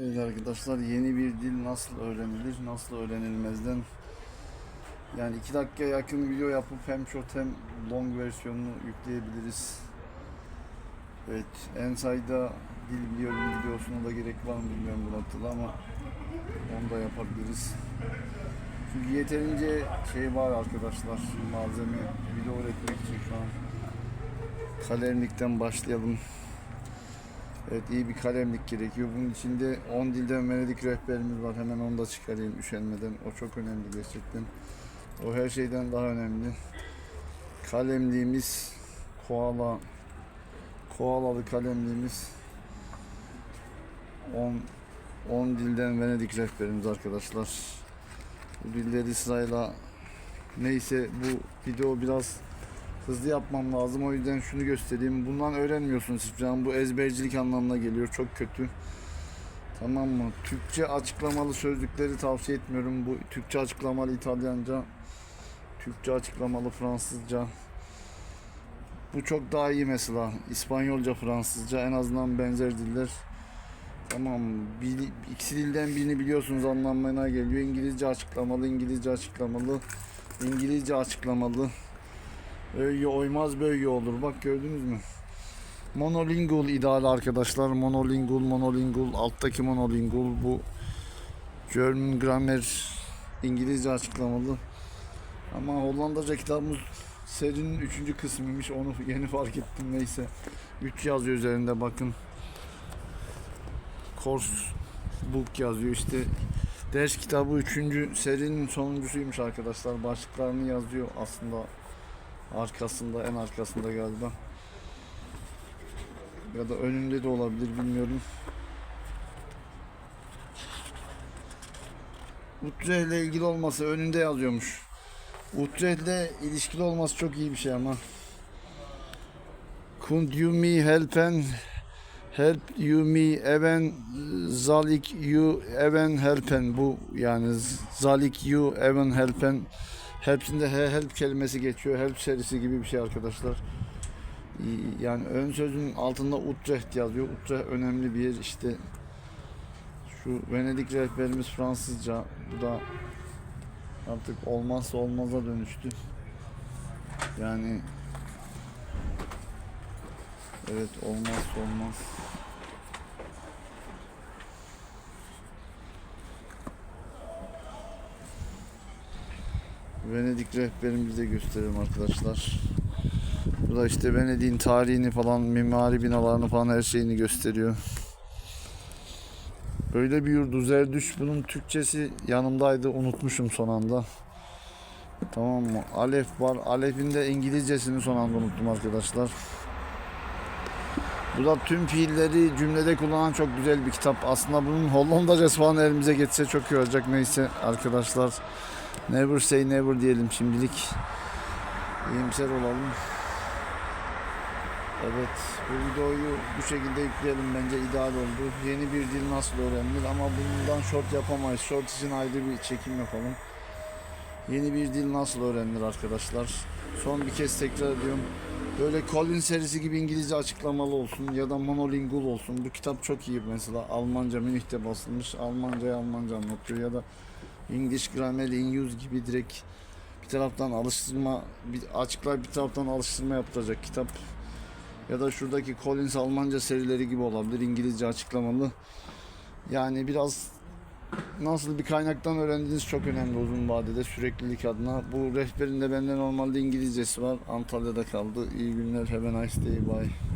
Evet arkadaşlar yeni bir dil nasıl öğrenilir, nasıl öğrenilmezden yani 2 dakika yakın video yapıp hem short hem long versiyonunu yükleyebiliriz. Evet en sayıda dil biliyorum videosuna da gerek var mı bilmiyorum noktada ama onu da yapabiliriz. Çünkü yeterince şey var arkadaşlar malzeme video üretmek için şu an kalemlikten başlayalım. Evet iyi bir kalemlik gerekiyor. Bunun içinde 10 dilden Venedik rehberimiz var. Hemen onu da çıkarayım üşenmeden. O çok önemli gerçekten. O her şeyden daha önemli. Kalemliğimiz koala koalalı kalemliğimiz 10 10 dilden Venedik rehberimiz arkadaşlar. Bu dilleri sırayla neyse bu video biraz hızlı yapmam lazım. O yüzden şunu göstereyim. Bundan öğrenmiyorsunuz hiçbir. Bu ezbercilik anlamına geliyor. Çok kötü. Tamam mı? Türkçe açıklamalı sözlükleri tavsiye etmiyorum. Bu Türkçe açıklamalı İtalyanca, Türkçe açıklamalı Fransızca. Bu çok daha iyi mesela. İspanyolca, Fransızca en azından benzer diller. Tamam. Bir, ikisi dilden birini biliyorsunuz anlamına geliyor. İngilizce açıklamalı, İngilizce açıklamalı, İngilizce açıklamalı. Öyle oymaz böyle olur. Bak gördünüz mü? Monolingual ideal arkadaşlar. Monolingual, monolingual. Alttaki monolingual bu. German grammar İngilizce açıklamalı. Ama Hollandaca kitabımız serinin 3. kısmıymış. Onu yeni fark ettim neyse. 3 yazıyor üzerinde bakın. Course book yazıyor işte. Ders kitabı 3. serinin sonuncusuymuş arkadaşlar. Başlıklarını yazıyor aslında arkasında en arkasında galiba ya da önünde de olabilir bilmiyorum. Utrecht ile ilgili olması önünde yazıyormuş. Utrecht ile ilişkili olması çok iyi bir şey ama. Could you me helpen help you me even zalik you even helpen bu yani zalik you even helpen hepsinde he- help kelimesi geçiyor help serisi gibi bir şey arkadaşlar. Yani ön sözün altında Utrecht yazıyor. Utrecht önemli bir yer. İşte şu Venedik rehberimiz Fransızca. Bu da artık olmazsa olmaza dönüştü. Yani Evet olmazsa olmaz. Venedik rehberimizi de gösterelim arkadaşlar. Bu da işte Venedik'in tarihini falan, mimari binalarını falan her şeyini gösteriyor. Böyle bir yurdu Zerdüş. Bunun Türkçesi yanımdaydı. Unutmuşum son anda. Tamam mı? Alef var. Alef'in de İngilizcesini son anda unuttum arkadaşlar. Bu da tüm fiilleri cümlede kullanan çok güzel bir kitap. Aslında bunun Hollandacası falan elimize geçse çok iyi olacak. Neyse arkadaşlar. Never say never diyelim şimdilik. İyimser olalım. Evet, bu videoyu bu şekilde yükleyelim bence ideal oldu. Yeni bir dil nasıl öğrenilir ama bundan short yapamayız. Short için ayrı bir çekim yapalım. Yeni bir dil nasıl öğrenilir arkadaşlar? Son bir kez tekrar ediyorum. Böyle Colin serisi gibi İngilizce açıklamalı olsun ya da monolingual olsun. Bu kitap çok iyi mesela. Almanca Münih'te basılmış. Almanca'ya Almanca anlatıyor ya da English Grammar in Use gibi direkt bir taraftan alıştırma, bir açıklar bir taraftan alıştırma yaptıracak kitap. Ya da şuradaki Collins Almanca serileri gibi olabilir. İngilizce açıklamalı. Yani biraz nasıl bir kaynaktan öğrendiğiniz çok önemli uzun vadede süreklilik adına. Bu rehberin de bende normalde İngilizcesi var. Antalya'da kaldı. İyi günler. Have a nice day. Bye.